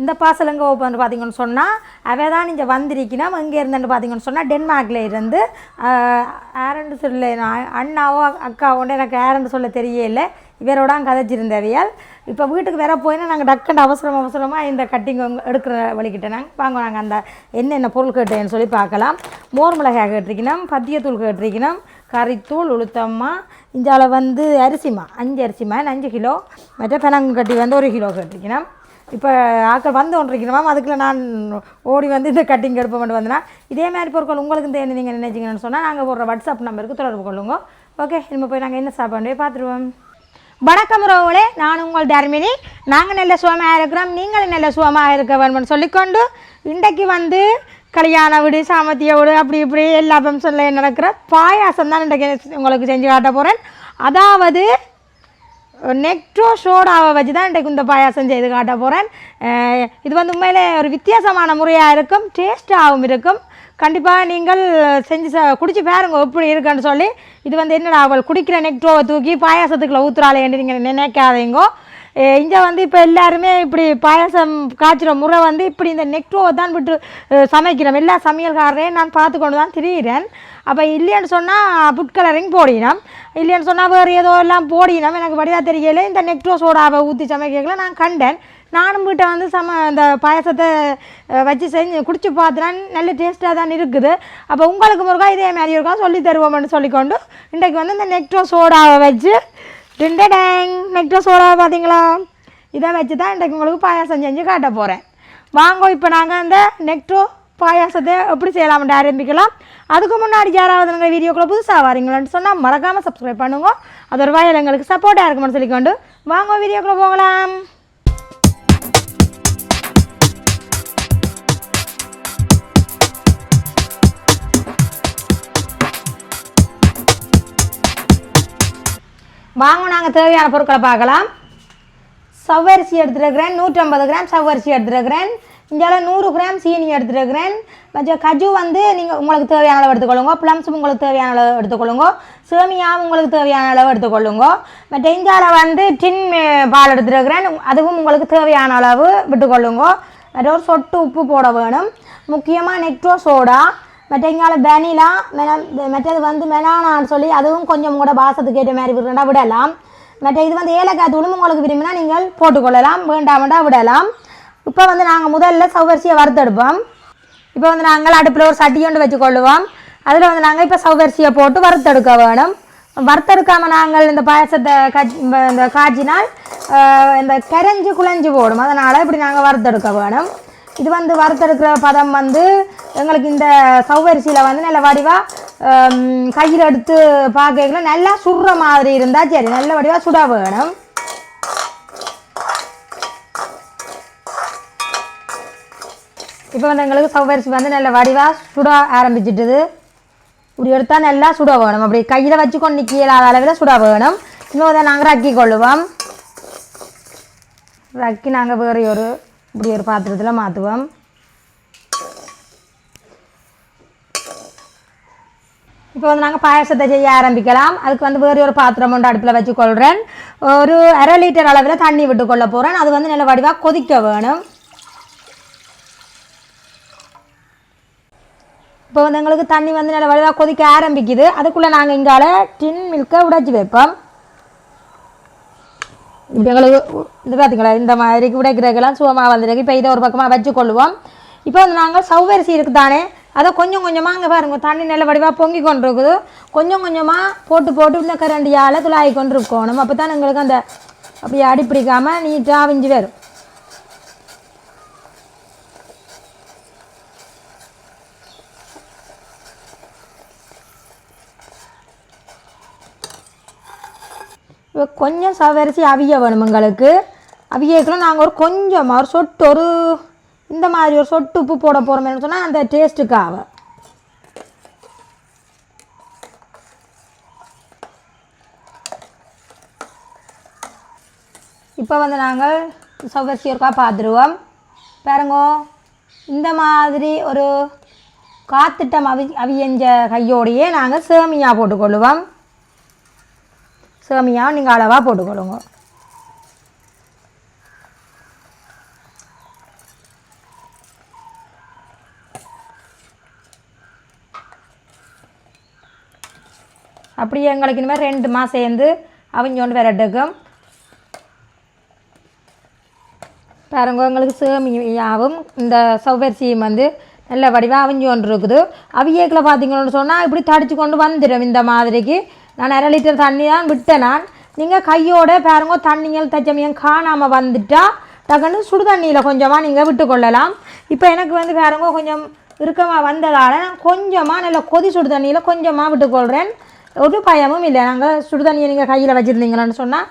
இந்த பார்சல் எங்கே ஓப்பன் பார்த்தீங்கன்னு சொன்னால் அவ தான் இங்கே வந்திருக்கணும் எங்கே இருந்துன்னு பார்த்தீங்கன்னு சொன்னால் டென்மார்க்கில் இருந்து ஆரண்டு சொல்ல நான் அண்ணாவோ அக்காவோட எனக்கு ஆரண்டு சொல்ல தெரியல. இவரோட கதைச்சிருந்தவையால் இப்போ வீட்டுக்கு வேற போயினா நாங்கள் டக்குன்னு அவசரம் அவசரமாக இந்த கட்டிங் எடுக்கிற வழிகிட்ட நாங்கள் வாங்க நாங்கள் அந்த என்னென்ன பொருள் கேட்டேன்னு சொல்லி பார்க்கலாம். மோர் மிளகாய் கேட்டிருக்கணும் பத்தியத்தூள் கேட்டிருக்கணும் கறித்தூள் உளுத்தம்மா இஞ்சால வந்து அரிசிமா அஞ்சு அரிசிமா அஞ்சு கிலோ மற்ற பெனங்கட்டி வந்து ஒரு கிலோ கேட்டிருக்கணும். இப்போ ஆக்கள் வந்து ஒன்றிருக்கணுமா அதுக்குள்ள நான் ஓடி வந்து இந்த கட்டிங் எடுப்ப வந்தேன்னா இதே மாதிரி பொருட்கள் உங்களுக்கு தேவை நீங்கள் நினைச்சிங்கன்னு சொன்னால் நாங்கள் போடுற வாட்ஸ்அப் நம்பருக்கு தொடர்பு கொள்ளுங்க. ஓகே இனிமேல் போய் நாங்கள் என்ன சாப்பாடு பார்த்துருவோம் வணக்கம் ரோவளே நான் உங்கள் தர்மினி. நாங்கள் நல்ல சுகமாக இருக்கிறோம். நீங்களும் நல்ல சுகமாக இருக்க வேணும்னு சொல்லிக்கொண்டு இன்றைக்கு வந்து கல்யாண வீடு சாமத்திய வீடு அப்படி இப்படி எல்லா ஃபங்க்ஷனில் நடக்கிற பாயாசம் தான் இன்றைக்கு உங்களுக்கு செஞ்சு காட்ட போகிறேன் அதாவது நெக்ட்ரோ சோடாவை வச்சு தான் இன்றைக்கு இந்த பாயாசம் செய்து காட்ட போகிறேன் இது வந்து உண்மையிலே ஒரு வித்தியாசமான முறையாக இருக்கும் டேஸ்ட்டாகவும் இருக்கும். கண்டிப்பாக நீங்கள் செஞ்சு ச குடிச்சு பாருங்க எப்படி இருக்குன்னு சொல்லி. இது வந்து என்னடா அவள் குடிக்கிற நெக்ட்ரோவை தூக்கி பாயாசத்துக்குள்ளே ஊத்துறாளேன்னு நீங்கள் நினைக்காதீங்கோ. இங்கே வந்து இப்போ எல்லாருமே இப்படி பாயாசம் காய்ச்சுற முறை வந்து இப்படி இந்த நெக்ரோவை தான் விட்டு சமைக்கிறோம் எல்லா சமையல்காரரையும் நான் பார்த்து கொண்டு தான் திரியிறேன். அப்போ இல்லைன்னு சொன்னால் புட் கலரிங் போடினோம் இல்லைன்னு சொன்னால் வேறு ஏதோ எல்லாம் போடினோம் எனக்கு வடிவாக தெரியல. இந்த நெக்ரோ சோடாவை ஊற்றி சமைக்கல. நான் கண்டேன். நானும் வீட்டை வந்து சம இந்த பாயசத்தை வச்சு செஞ்சு குடிச்சு பார்த்தேன் நல்ல டேஸ்ட்டாக தான் இருக்குது. அப்போ உங்களுக்கு முருகா இதே மாதிரி இருக்கா? சொல்லி தருவோம்னு சொல்லிக்கொண்டு இன்றைக்கு வந்து இந்த நெக்ட்ரோ சோடாவை வச்சு டிண்ட டேங் நெக்ட்ரோ சோடாவை பார்த்தீங்களா இதை வச்சு தான் இன்றைக்கு உங்களுக்கு பாயாசம் செஞ்சு காட்ட போகிறேன் வாங்க இப்போ நாங்கள் அந்த நெக்ட்ரோ பாயாசத்தை எப்படி செய்யலாம்னு ஆரம்பிக்கலாம் அதுக்கு முன்னாடி யாராவது நாங்கள் வீடியோக்குள்ளே புதுசாக வரீங்களான்னு சொன்னால் மறக்காமல் சப்ஸ்கிரைப் பண்ணுங்க அது ஒரு வாயில் எங்களுக்கு சப்போர்ட்டாக இருக்கும்னு சொல்லிக்கொண்டு வாங்க வீடியோக்குள்ளே போகலாம் வாங்க நாங்கள் தேவையான பொருட்களை பார்க்கலாம். சவ்வரிசி எடுத்துருக்கிறேன் நூற்றம்பது கிராம் சவ்வரிசி எடுத்துருக்கிறேன். இந்தியாவில் நூறு கிராம் சீனி எடுத்துருக்கிறேன். கொஞ்சம் கஜு வந்து நீங்கள் உங்களுக்கு தேவையான அளவு எடுத்துக்கொள்ளுங்க. ப்ளம்ஸ் உங்களுக்கு தேவையான அளவு எடுத்துக்கொள்ளுங்க. சேமியா உங்களுக்கு தேவையான அளவு எடுத்துக்கொள்ளுங்க. மற்ற இந்தியாவில் வந்து டின் eh, பால் எடுத்துருக்கிறேன். அதுவும் உங்களுக்கு தேவையான அளவு விட்டுக்கொள்ளுங்க. மற்ற ஒரு சொட்டு உப்பு போட வேணும். முக்கியமாக நெக்ட்ரோ சோடா. மற்ற இங்கால வெனிலா மென மற்றது வந்து மெனானான்னு சொல்லி அதுவும் கொஞ்சம் கூட பாசத்துக்கு ஏற்ற மாதிரி விடுறா விடலாம். மற்ற இது வந்து ஏலக்காய் தூளும் உங்களுக்கு விரும்பினா நீங்கள் போட்டுக்கொள்ளலாம் வேண்டாம் விடலாம். இப்போ வந்து நாங்கள் முதல்ல சௌவரிசியை வறுத்தெடுப்போம். இப்போ வந்து நாங்கள் அடுப்பில் ஒரு சட்டி கொண்டு வச்சுக்கொள்ளுவோம். அதில் வந்து நாங்கள் இப்போ சௌவரிசியை போட்டு வறுத்தெடுக்க வேணும். வறுத்தெடுக்காமல் நாங்கள் இந்த பாயசத்தை கச் இந்த காய்ச்சினால் இந்த கரைஞ்சி குழஞ்சி போடும். அதனால் இப்படி நாங்கள் வறுத்தெடுக்க வேணும். இது வந்து வறுத்தெடுக்கிற பதம் வந்து எங்களுக்கு இந்த சவ்வரிசியில் வந்து நல்ல வடிவாக கையில் எடுத்து பார்க்கல நல்லா சுடுற மாதிரி இருந்தால் சரி நல்ல வடிவாக சுட வேணும். இப்போ வந்து எங்களுக்கு சவ்வரிசி வந்து நல்ல வடிவாக சுட ஆரம்பிச்சிட்டுது. இப்படி எடுத்தால் நல்லா சுட வேணும். அப்படி கையில் வச்சு கொண்டு கீழாத அளவில் சுட வேணும். இன்னும் அதை நாங்கள் ரக்கி கொள்ளுவோம் ரக்கி நாங்கள் வேறு ஒரு இப்படி ஒரு பாத்திரத்தில் மாற்றுவோம் இப்போ வந்து நாங்கள் பாயசத்தை செய்ய ஆரம்பிக்கலாம். அதுக்கு வந்து வேறு ஒரு பாத்திரம் ஒன்று அடுப்பில் வச்சு கொள்கிறேன் ஒரு அரை லிட்டர் அளவில் தண்ணி விட்டு கொள்ள போகிறேன் அது வந்து நல்ல வடிவாக கொதிக்க வேணும். இப்போ வந்து எங்களுக்கு தண்ணி வந்து நல்ல வடிவாக கொதிக்க ஆரம்பிக்குது. அதுக்குள்ளே நாங்கள் இங்கால டின் மில்கை உடைச்சி வைப்போம். எங்களுக்கு இது பார்த்தீங்களா இந்த மாதிரி உடைக்கிறதுக்கெல்லாம் சுகமாக வந்துருக்கு இப்போ இதை ஒரு பக்கமாக வச்சு கொள்ளுவோம் இப்போ வந்து நாங்கள் சௌவரிசி இருக்குது தானே அதை கொஞ்சம் கொஞ்சமாக அங்கே பாருங்கள் தண்ணி நல்ல வடிவாக பொங்கி கொண்டு இருக்குது கொஞ்சம் கொஞ்சமாக போட்டு போட்டு இந்த கரண்டியால் துளாகி கொண்டு இருக்கணும் அப்போ தான் எங்களுக்கு அந்த அப்படியே அடிப்பிடிக்காமல் நீட்டாக அவிஞ்சு வரும் இப்போ கொஞ்சம் சவரிசி அவிய வேணும் எங்களுக்கு. அவியக்கெல்லாம் நாங்கள் ஒரு கொஞ்சமாக ஒரு சொட்டு ஒரு இந்த மாதிரி ஒரு சொட்டு உப்பு போட போகிறோம்னு சொன்னால் அந்த டேஸ்ட்டுக்காக இப்போ வந்து நாங்கள் சவரிசி ஒருக்கா பார்த்துருவோம் பாருங்கோ இந்த மாதிரி ஒரு காத்திட்டம் அவி அவியஞ்ச கையோடையே நாங்கள் சேமியா போட்டுக்கொள்ளுவோம். சேமியாவும் நீங்கள் அளவாக போட்டுக்கொள்ளுங்க. அப்படியே எங்களுக்கு இனிமேல் ரெண்டு மாதம் சேர்ந்து அவஞ்சோண்டு விரட்டுக்கும். பாருங்க எங்களுக்கு சேமியாவும் இந்த சௌவரிசியும் வந்து நல்ல வடிவாக அவிஞ்சு ஒன்று இருக்குது. அவியேக்கில் பார்த்தீங்கன்னு சொன்னால் இப்படி தடிச்சு கொண்டு வந்துடும் இந்த மாதிரிக்கு. நான் அரை லிட்டர் தண்ணி தான் விட்டேன் நான். நீங்கள் கையோட பாருங்க தண்ணிகள் தச்சமயம் காணாமல் வந்துட்டா டக்குன்னு சுடு தண்ணியில் கொஞ்சமாக நீங்கள் விட்டுக்கொள்ளலாம் இப்போ எனக்கு வந்து பாருங்க கொஞ்சம் இறுக்கமாக வந்ததால் நான் கொஞ்சமாக நல்ல கொதி சுடு தண்ணியில் கொஞ்சமாக விட்டுக்கொள்கிறேன் ஒரு பயமும் இல்லை நாங்கள் சுடு தண்ணியை நீங்கள் கையில் வச்சுருந்தீங்களான்னு சொன்னால்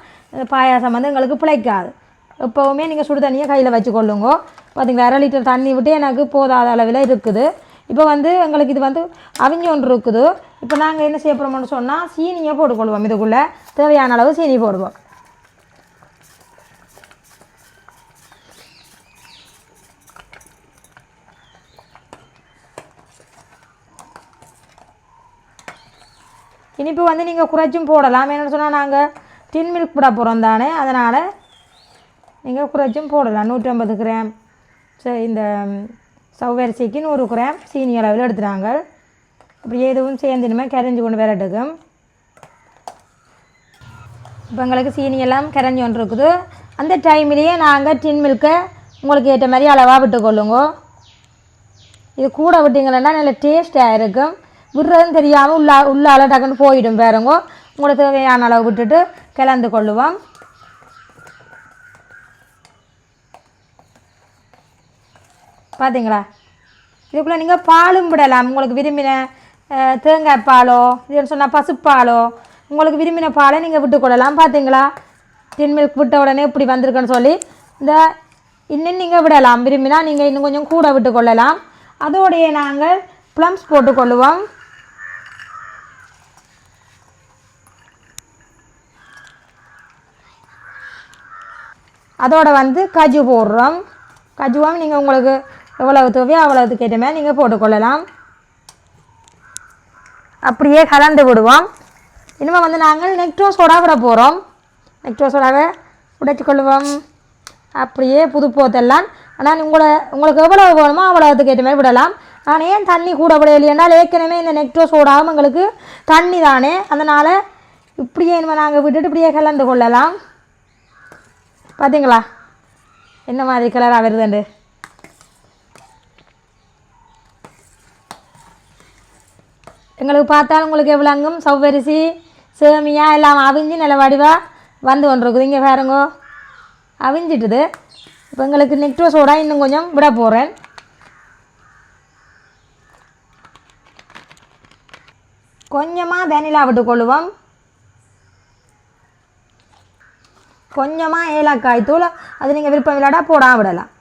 பாயாசம் வந்து எங்களுக்கு பிழைக்காது. எப்போவுமே நீங்கள் சுடு தண்ணியை கையில் வச்சுக்கொள்ளுங்க பார்த்தீங்களா அரை லிட்டர் தண்ணி விட்டு எனக்கு போதாத அளவில் இருக்குது. இப்போ வந்து எங்களுக்கு இது வந்து அவிஞ்சு ஒன்று இருக்குது. இப்போ நாங்கள் என்ன செய்ய போகிறோம்னு சொன்னால் சீனியை போட்டுக்கொள்வோம் இதுக்குள்ளே. தேவையான அளவு சீனி போடுவோம். இனிப்பு வந்து நீங்கள் குறைச்சும் போடலாம். என்னென்னு சொன்னால் நாங்கள் டின் மில்க் போட போகிறோம் தானே. அதனால் நீங்கள் குறைச்சும் போடலாம். நூற்றம்பது கிராம். சரி இந்த சவ்வரிசிக்கு நூறு கிராம் சீனி அளவில் எடுத்துட்டாங்க. அப்படி எதுவும் சேர்ந்து இனிமேல் கரைஞ்சி கொண்டு வரட்டுக்கும் இப்போ எங்களுக்கு சீனி எல்லாம் கரைஞ்சி கொண்டு இருக்குது. அந்த டைம்லேயே நாங்கள் டின் மில்க்கை உங்களுக்கு ஏற்ற மாதிரி அளவாக விட்டுக்கொள்ளுங்க இது கூட விட்டிங்கன்னா நல்ல டேஸ்ட்டாக இருக்கும். விடுறதும் தெரியாமல் உள்ளா உள்ளால டக்குன்னு போயிடும் பாருங்க. உங்களுக்கு தேவையான அளவு விட்டுட்டு கலந்து கொள்ளுவோம். பார்த்தீங்களா இதுக்குள்ளே நீங்கள் பாலும் விடலாம். உங்களுக்கு விரும்பின தேங்காய் பாலோ இதுன்னு சொன்னால் பசுப்பாலோ உங்களுக்கு விரும்பின பாலை நீங்கள் விட்டுக்கொள்ளலாம் பார்த்தீங்களா டின் மில்க் விட்ட உடனே இப்படி வந்திருக்குன்னு சொல்லி இந்த இன்னும் நீங்கள் விடலாம். விரும்பினா நீங்கள் இன்னும் கொஞ்சம் கூட விட்டு கொள்ளலாம். அதோடைய நாங்கள் ப்ளம்ஸ் போட்டுக்கொள்ளுவோம் அதோட வந்து கஜு போடுறோம். கஜுவும் நீங்கள் உங்களுக்கு எவ்வளவு தேவையோ அவ்வளவுக்கு ஏற்ற மாதிரி நீங்கள் போட்டுக்கொள்ளலாம். அப்படியே கலந்து விடுவோம். இனிமேல் வந்து நாங்கள் நெக்ட்ரோ சோடா விட போகிறோம் நெக்ட்ரோ சோடாவை உடைத்து கொள்வோம். அப்படியே புது போத்தெல்லாம். ஆனால் உங்களை உங்களுக்கு எவ்வளவு வேணுமோ அவ்வளோத்துக்கு ஏற்ற மாதிரி விடலாம். நான் ஏன் தண்ணி கூட விடையில்லையென்றால் ஏற்கனவே இந்த நெக்ட்ரோ சோடாவும் எங்களுக்கு தண்ணி தானே. அதனால் இப்படியே இனிமேல் நாங்கள் விட்டுட்டு இப்படியே கலந்து கொள்ளலாம். பார்த்தீங்களா என்ன மாதிரி கலராக வருதுண்டு எங்களுக்கு பார்த்தாலும் உங்களுக்கு எவ்வளோங்கும் சவ்வரிசி சேமியா எல்லாம் அவிஞ்சு நல்ல வடிவாக வந்து கொண்டிருக்குது. இங்கே பாருங்கோ. அவிஞ்சிட்டுது. இப்போ எங்களுக்கு நெக்ட்ரோ சோடா இன்னும் கொஞ்சம் விட போகிறேன் கொஞ்சமாக வெனிலா விட்டுக்கொள்ளுவோம் கொஞ்சமாக ஏலக்காய் தூள். அது நீங்கள் விருப்பம் இல்லாடா போடாம விடலாம்.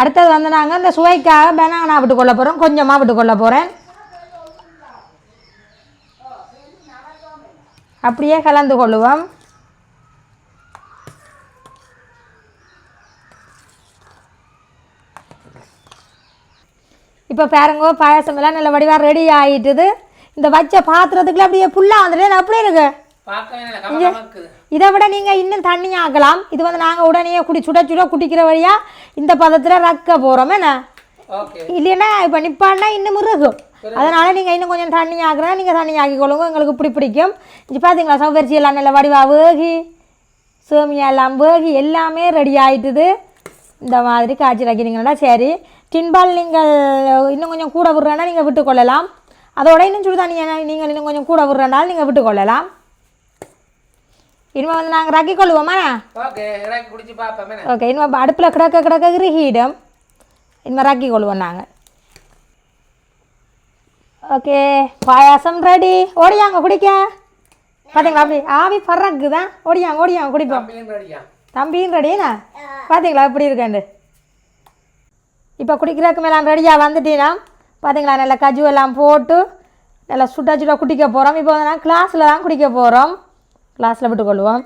அடுத்தது வந்து நாங்கள் இந்த சுவைக்காக பெனானா விட்டுக்கொள்ள போகிறோம் கொஞ்சமாக விட்டு கொள்ள போகிறேன் அப்படியே கலந்து கொள்ளுவோம். இப்போ பாருங்க பாயாசம் எல்லாம் நல்ல வடிவாக ரெடி ஆகிட்டுது இந்த வச்ச பாத்திரத்துக்குள்ள அப்படியே புல்லாக வந்துட்டு அப்படியே இருக்கு. இதை விட நீங்கள் இன்னும் தண்ணி ஆக்கலாம். இது வந்து நாங்கள் உடனே குடி சுட சுட குடிக்கிற வழியாக இந்த பதத்தில் ரக்க போகிறோம் என்ன? இல்லைன்னா இப்போ நிப்பான்னா இன்னும் இருக்கும் அதனால் நீங்கள் இன்னும் கொஞ்சம் தண்ணி ஆக்குறா நீங்கள் தண்ணி ஆக்கிக்கொள்ளுங்க. எங்களுக்கு இப்படி பிடிக்கும். இது பார்த்தீங்களா சவ்வரிசி எல்லாம் நல்ல வடிவா வேகி சேமியா எல்லாம் வேகி எல்லாமே ரெடி ஆயிட்டுது. இந்த மாதிரி காய்ச்சி வைக்கிறீங்கன்னா சரி. டின்பால் நீங்கள் இன்னும் கொஞ்சம் கூட விட்றேன்னா நீங்கள் விட்டுக்கொள்ளலாம். அதோட இன்னும் சுடு தண்ணி நீங்கள் இன்னும் கொஞ்சம் கூட விட்றனாலும் நீங்கள் விட்டுக்கொள்ளலாம். இனிமேல் வந்து நாங்கள் ரக்கி கொள்ளுவோமா ஓகே இனிமேல் அடுப்பில் கிடக்க கிடக்க இறுகிடும் இனிமேல் ராக்கி கொள்வோம் நாங்கள் ஓகே பாயாசம் ரெடி ஓடியாங்க குடிக்க. பார்த்தீங்களா அப்படி ஆவி பறக்கு தான் ஓடியாங்க ஓடியாங்க குடிப்போம். தம்பியும் ரெடியா பார்த்தீங்களா எப்படி இருக்கேன் இப்போ குடிக்கிறதுக்கு மேலே ரெடியாக வந்துட்டீங்கன்னா பார்த்தீங்களா நல்லா கஜு எல்லாம் போட்டு நல்லா சுட்டா சுட்டா குடிக்க போகிறோம் இப்போ வந்து நான் கிளாஸில் தான் குடிக்க போகிறோம் கிளாஸில் விட்டுக்கொள்வோம்.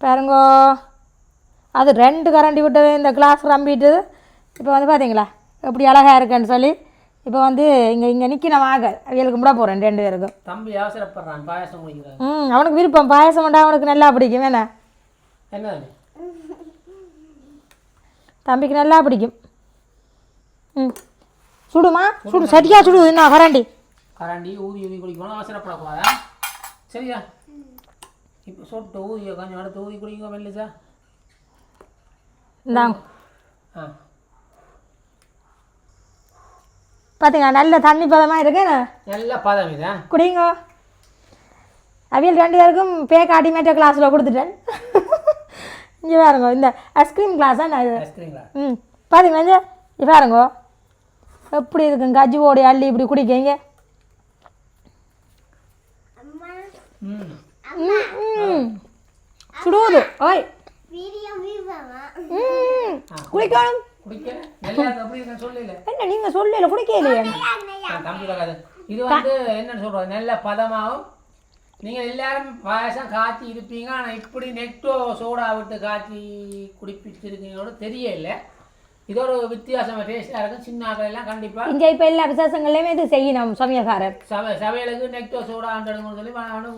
பாருங்கோ அது ரெண்டு கரண்டி விட்டது இந்த கிளாஸ் ரம்பிட்டு இப்போ வந்து பார்த்தீங்களா எப்படி அழகாக இருக்குன்னு சொல்லி இப்போ வந்து இங்கே இங்கே நிற்கின வாங்க. அவியலுக்கு முட போகிறேன் ரெண்டு பேருக்கும். தம்பி அவசரப்படுறான் பாயாசம் குடிக்கிறான் ம் அவனுக்கு விருப்பம். பாயசம் பண்ணால் அவனுக்கு நல்லா பிடிக்கும். என்ன? என்ன தம்பிக்கு நல்லா பிடிக்கும். ம். சுடுமா? சுடு சரியா சுடு. என்ன கரண்டி? கரண்டி ஊதி ஊதி குடிக்கணும். அவசரப்படக்கூடாதா சரியா? இப்போ சொட்டு ஊதிய கொஞ்சம் அடுத்து ஊதி குடிங்க மெல்லிசா இந்தாங்க. ஆ. பார்த்தீங்களா நல்ல தண்ணி பதமாக இருக்கு? நல்ல பதம் இதா குடிங்க. அவியல் ரெண்டு பேருக்கும் பேக் ஆட்டிமேட்ட கிளாஸில் கொடுத்துட்டேன். இங்கே பாருங்க இந்த ஐஸ்கிரீம் கிளாஸா நான் ம் பார்த்தீங்களா இங்கே? இது பாருங்க. எப்படி இருக்குங்க? ஓடி அள்ளி இப்படி குடிக்கீங்க சுடுவது ஓய். குடிக்கணும். என்ன நீங்கள் சொல்லல? குடிக்கலையே. இது வந்து என்னன்னு சொல்றது நல்ல பதமாகும் நீங்கள் எல்லாரும் பாயசம் காய்ச்சி இருப்பீங்க. ஆனால் இப்படி நெட்டோ சோடா விட்டு காய்ச்சி குடிப்பிச்சிருக்கீங்களோட தெரியல. இது ஒரு வித்தியாசமாக டேஸ்டாக இருக்கும். சின்ன எல்லாம் கண்டிப்பாக இங்கே இப்போ எல்லா விசேஷங்கள்லையுமே இது செய்யணும் சமயக்காரர். சபை சபைகளுக்கு நெட்டோ சோடா அண்டடுங்கன்னு சொல்லி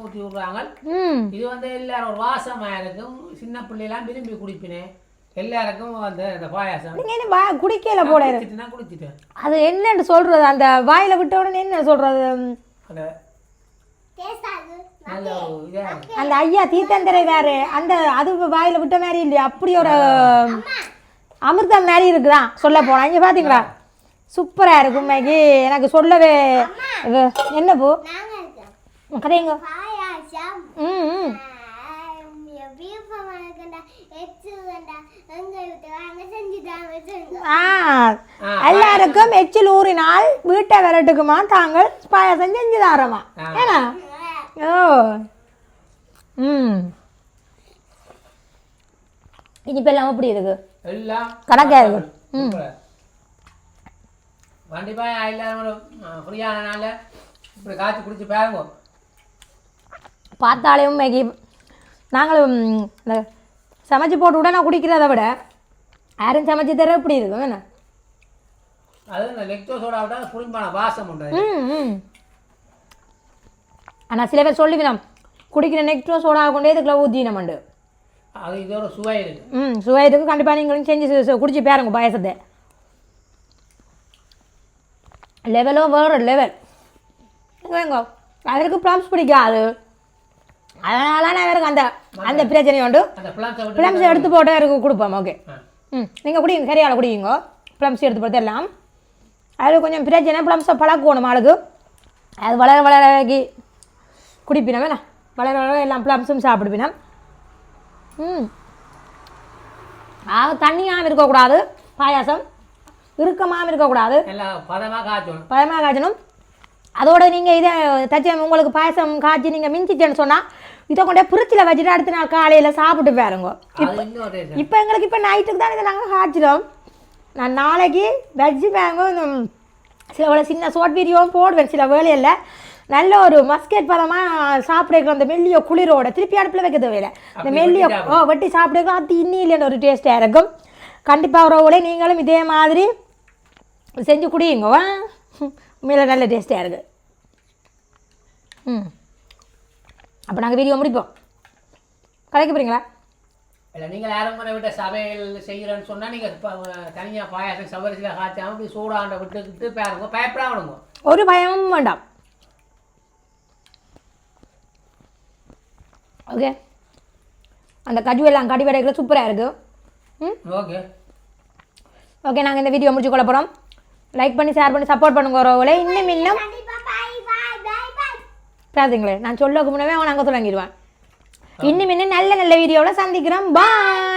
ஊற்றி விட்றாங்க. ம். இது வந்து எல்லாரும் ஒரு வாசமாக இருக்கும். சின்ன பிள்ளைலாம் விரும்பி குடிப்பினேன். எல்லாருக்கும் அந்த அந்த பாயாசம். நீங்கள் என்ன வா குடிக்கல. குடிச்சிட்டுனா குடிச்சிட்டேன். அது என்னன்னு சொல்கிறது அந்த வாயில் விட்ட உடனே என்ன சொல்கிறது அந்த ஐயா தீத்தந்தரை வேறு. அந்த அது வாயில் விட்ட மாதிரி இல்லையா அப்படி ஒரு அமிர்தம் மாதிரி இருக்குதான் சொல்ல போனால் இங்கே பார்த்தீங்களா சூப்பராக இருக்கும் மேகி எனக்கு சொல்லவே இது என்ன பூ? கதைங்க ம் ம் வியூவமா இருக்கண்டா எச்சு வேண்டா எங்க விட்டு வாங்க செஞ்சுட்டாங்க சொல்லுங்க ஆ எல்லாருக்கும் எச்சில் ஊறினால் வீட்டை விரட்டுக்குமா? தாங்கள் பாயாசம் செஞ்சு தாரமா ஏன்னா? ஓ. ம். இனிப்பெல்லாம் எப்படி இருக்கு? எல்லாம் கணக்கா இருக்கு. ம். கண்டிப்பாக எல்லாரும் ஃப்ரீயான நாளில் இப்படி காய்ச்சி குடிச்சு பாருங்க. பார்த்தாலேயும் மேகி நாங்களும் இந்த சமைச்சு போட்டு உடனே குடிக்கிறத விட யாரும் சமைச்சு தர இப்படி இருக்கும்? என்ன? அது இந்த லெக்டோஸோட வாசம் உண்டு. ம் ஆனால் சில பேர் சொல்லிக்கலாம் குடிக்கிற நெக்ஸ்டோ சோடா கொண்டே இதுக்குள்ள ஊற்றினமண்டு அது இதோட சுவை இருக்கு. ம் சுவையத்துக்கு கண்டிப்பாக நீங்களும் செஞ்சு குடிச்சு பாருங்க பாயசத்தை. லெவலோ வேறு லெவல் எங்க அவருக்கு ப்ளம்ஸ் பிடிக்காது. அதனால நான் அவருக்கு அந்த அந்த பிரச்சனை உண்டு. ப்ளம்ஸ் எடுத்து போட்டு அவருக்கு கொடுப்போம் ஓகே. ம். நீங்கள் குடிங்க கரையால் குடிங்க. ப்ளம்ஸ் எடுத்து போட்டு எல்லாம் அது கொஞ்சம் பிரச்சனை ப்ளம்ஸை பழக்கணும் ஆளுக்கு. அது வளர வளரகி குடிப்பினோம் வேணா வளர வளர எல்லாம் ப்ளம்ஸும் சாப்பிடுப்பினோம். ம். ஆக தண்ணியாகவும் இருக்கக்கூடாது பாயாசம். இறுக்கமாகவும் இருக்கக்கூடாது. பதமாக காய்ச்சணும். பயமாக காய்ச்சணும். அதோட நீங்கள் இதை தச்ச உங்களுக்கு பாயசம் காய்ச்சி நீங்கள் மிஞ்சிட்டேன்னு சொன்னால் இதை கொண்டே பிரிச்சில் வச்சுட்டு அடுத்த நாள் காலையில் சாப்பிட்டு பாருங்க. டேஸ்ட் இப்போ எங்களுக்கு இப்போ நைட்டுக்கு தான் இதை நாங்கள் காய்ச்சிடும் நான் நாளைக்கு வெஜ்ஜு இந்த சில சின்ன ஷார்ட் வீடியோவும் போடுவேன் சில வேலையில் நல்ல ஒரு மஸ்கெட் பழமாக சாப்பிடுற அந்த மெல்லிய குளிரோட. திருப்பி அடுப்பில் வைக்க தேவையில்லை இந்த மெல்லிய வெட்டி ஓ வெட்டி சாப்பிடுறது அது இன்னிலேன்னு ஒரு டேஸ்ட்டாக இருக்கும். கண்டிப்பாக உறவுகளே நீங்களும் இதே மாதிரி செஞ்சு குடியுங்க? உண்மையில நல்ல டேஸ்ட்டாக இருக்குது ம். அப்போ நாங்கள் வீடியோ முடிப்போம். கலைக்க போகிறீங்களா இல்லை நீங்கள் யாரும் முறை விட்ட சமையல் செய்கிறேன்னு சொன்னால் நீங்கள் தனியாக பாயாசம் சவரிசியில் காய்ச்சாமல் இப்படி சூடாண்ட விட்டுக்கிட்டு பாருங்க பயப்படாமடுங்க ஒரு பயமும் வேண்டாம். ஓகே அந்த கஜு எல்லாம் கடிவடைகள் சூப்பராக இருக்குது ம்? ஓகே ஓகே நாங்கள் இந்த வீடியோ முடிச்சு கொள்ள போகிறோம் லைக் பண்ணி ஷேர் பண்ணி சப்போர்ட் பண்ணுங்க ஒருவங்களே இன்னும் இன்னும். கண்டிப்பா பாய் பாய் பாய் பாய் பேசுங்களே நான் சொல்லக்கு முன்னவே அவன் அங்கே தொடங்கிடுவான் இன்னும் இன்னும் நல்ல நல்ல வீடியோவில் சந்திக்கிறோம். பாய்